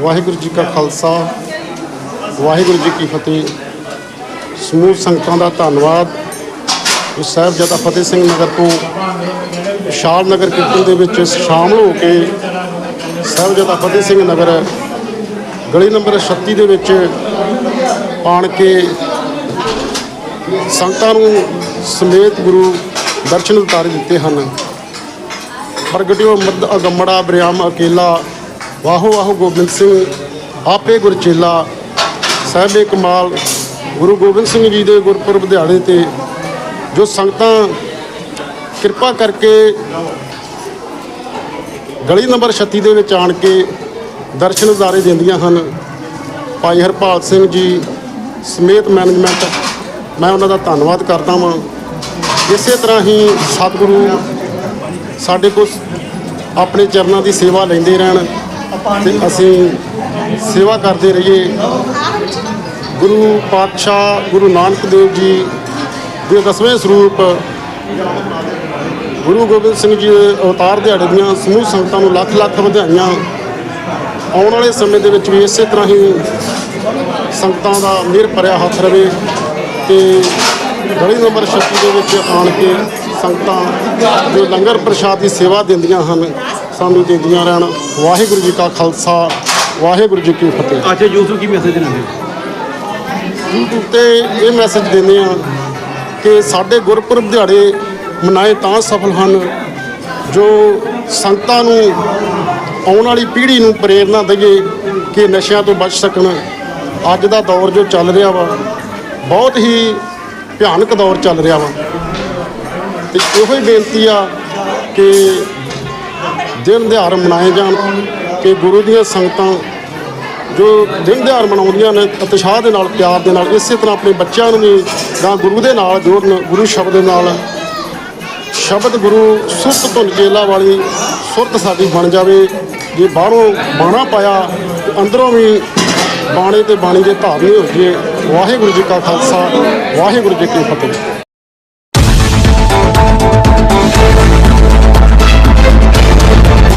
ਵਾਹਿਗੁਰੂ ਜੀ ਕਾ ਖਾਲਸਾ, ਵਾਹਿਗੁਰੂ ਜੀ ਕੀ ਫਤਿਹ। ਸਮੂਹ ਸੰਗਤਾਂ ਦਾ ਧੰਨਵਾਦ। ਜੋ ਸਾਹਿਬਜ਼ਾਦਾ ਫਤਿਹ ਸਿੰਘ ਨਗਰ ਤੋਂ ਵਿਸ਼ਾਲ ਨਗਰ ਕੀਰਤਨ ਦੇ ਵਿੱਚ ਸ਼ਾਮਲ ਹੋ ਕੇ ਸਾਹਿਬਜ਼ਾਦਾ ਫਤਿਹ ਸਿੰਘ ਨਗਰ ਗਲੀ ਨੰਬਰ 36 ਦੇ ਵਿੱਚ ਆਣ ਕੇ ਸੰਗਤਾਂ ਨੂੰ ਸਮੇਤ ਗੁਰੂ ਦਰਸ਼ਨ ਉਤਾਰੇ ਦਿੱਤੇ ਹਨ। ਪ੍ਰਗਟਿਓ ਮਦ ਅਗੰਮੜਾ ਬਰਿਆਮ ਅਕੇਲਾ ਵਾਹੋ ਵਾਹੋ ਗੋਬਿੰਦ ਸਿੰਘ, ਆਪੇ ਗੁਰਚੇਲਾ, ਸਾਹਿਬੇ ਕਮਾਲ, ਗੁਰੂ ਗੋਬਿੰਦ ਸਿੰਘ ਜੀ ਦੇ ਗੁਰਪੁਰਬ ਦਿਹਾੜੇ ਤੇ ਜੋ ਸੰਗਤਾਂ ਕਿਰਪਾ ਕਰਕੇ ਗਲੀ ਨੰਬਰ 36 ਦੇ ਵਿੱਚ ਆਣ ਕੇ ਦਰਸ਼ਨ ਉਦਾਰੇ ਦਿੰਦੀਆਂ ਹਨ। ਭਾਈ ਹਰਪਾਲ ਸਿੰਘ ਜੀ ਸਮੇਤ ਮੈਨੇਜਮੈਂਟ ਮੈਂ ਉਹਨਾਂ ਦਾ ਧੰਨਵਾਦ ਕਰਦਾ ਵਾਂ। ਇਸੇ ਤਰ੍ਹਾਂ ਹੀ ਸਤਿਗੁਰੂ ਸਾਡੇ ਕੋਲ ਆਪਣੇ ਚਰਨਾਂ ਦੀ ਸੇਵਾ ਲੈਂਦੇ ਰਹਿਣ। ਤੇ ਅਸੀਂ ਸੇਵਾ ਕਰਦੇ ਰਹੀਏ। ਗੁਰੂ ਪਾਤਸ਼ਾਹ ਗੁਰੂ ਨਾਨਕ ਦੇਵ ਜੀ ਦੇ ਦਸਵੇਂ ਸਰੂਪ ਗੁਰੂ ਗੋਬਿੰਦ ਸਿੰਘ ਜੀ ਦੇ ਅਵਤਾਰ ਦਿਹਾੜੇ ਦੀਆਂ ਸਮੂਹ ਸੰਗਤਾਂ ਨੂੰ ਲੱਖ ਲੱਖ ਵਧਾਈਆਂ ਆਉਣ ਵਾਲੇ ਸਮੇਂ ਦੇ ਵਿੱਚ ਵੀ ਇਸੇ ਤਰ੍ਹਾਂ ਹੀ ਸੰਗਤਾਂ ਦਾ ਮਿਹਰ ਭਰਿਆ ਹੱਥ ਰਵੇ ਤੇ ਗਲੀ ਨੰਬਰ 36 ਦੇ ਵਿੱਚ ਆਣ ਕੇ ਸੰਗਤਾਂ ਜੋ ਲੰਗਰ ਪ੍ਰਸ਼ਾਦ ਦੀ ਸੇਵਾ ਦਿੰਦੀਆਂ ਹਨ। ਸਾਨੂੰ ਦਿੰਦੀਆਂ ਰਹਿਣ। ਵਾਹਿਗੁਰੂ ਜੀ ਕਾ ਖਾਲਸਾ ਵਾਹਿਗੁਰੂ ਜੀ ਕੀ ਫਤਿਹ। ਅੱਜ ਯੂਥ ਨੂੰ ਕੀ ਮੈਸੇਜ ਦੇਣਾ ਹੈ? ਤੇ ਇਹ ਮੈਸੇਜ ਦਿੰਦੇ ਆ ਕਿ ਸਾਡੇ ਗੁਰਪੁਰਬ ਦਿਹਾੜੇ ਮਨਾਏ ਤਾਂ ਸਫਲ ਹਨ ਜੋ ਸੰਗਤਾਂ ਨੂੰ ਆਉਣ ਵਾਲੀ ਪੀੜ੍ਹੀ ਨੂੰ ਪ੍ਰੇਰਣਾ ਦਈਏ ਕਿ ਨਸ਼ਿਆਂ ਤੋਂ ਬਚ ਸਕਣ। ਅੱਜ ਦਾ ਦੌਰ ਜੋ ਚੱਲ ਰਿਹਾ ਵਾ ਬਹੁਤ ਹੀ ਭਿਆਨਕ ਦੌਰ ਚੱਲ ਰਿਹਾ ਵਾ। ਤੇ ਇਹੋ ਹੀ ਬੇਨਤੀ ਆ ਕਿ ਦਿਨ ਦਿਹਾੜ ਮਨਾਏ ਜਾਣ ਕਿ ਗੁਰੂ ਦੀਆਂ ਸੰਗਤਾਂ ਜੋ ਦਿਨ ਦਿਹਾੜ ਮਨਾਉਂਦੀਆਂ ਨੇ, ਉਤਸ਼ਾਹ ਦੇ ਨਾਲ, ਪਿਆਰ ਦੇ ਨਾਲ, ਇਸੇ ਤਰ੍ਹਾਂ ਆਪਣੇ ਬੱਚਿਆਂ ਨੂੰ ਵੀ ਜਾਂ ਗੁਰੂ ਦੇ ਨਾਲ ਜੋੜਨ, ਗੁਰੂ ਸ਼ਬਦ ਦੇ ਨਾਲ। ਸ਼ਬਦ ਗੁਰੂ ਸੁਰਤ ਧੁਨ ਕੇਲਾ ਵਾਲੀ ਸੁਰਤ ਸਾਡੀ ਬਣ ਜਾਵੇ। ਜੇ ਬਾਹਰੋਂ ਬਾਣਾ ਪਾਇਆ ਅੰਦਰੋਂ ਵੀ ਬਾਣੇ ਤੇ ਬਾਣੀ ਦੇ ਧਾਰਨੀ ਹੋ ਜਾਈਏ। ਵਾਹਿਗੁਰੂ ਜੀ ਕਾ ਖਾਲਸਾ, ਵਾਹਿਗੁਰੂ ਜੀ ਕੀ ਫਤਿਹ।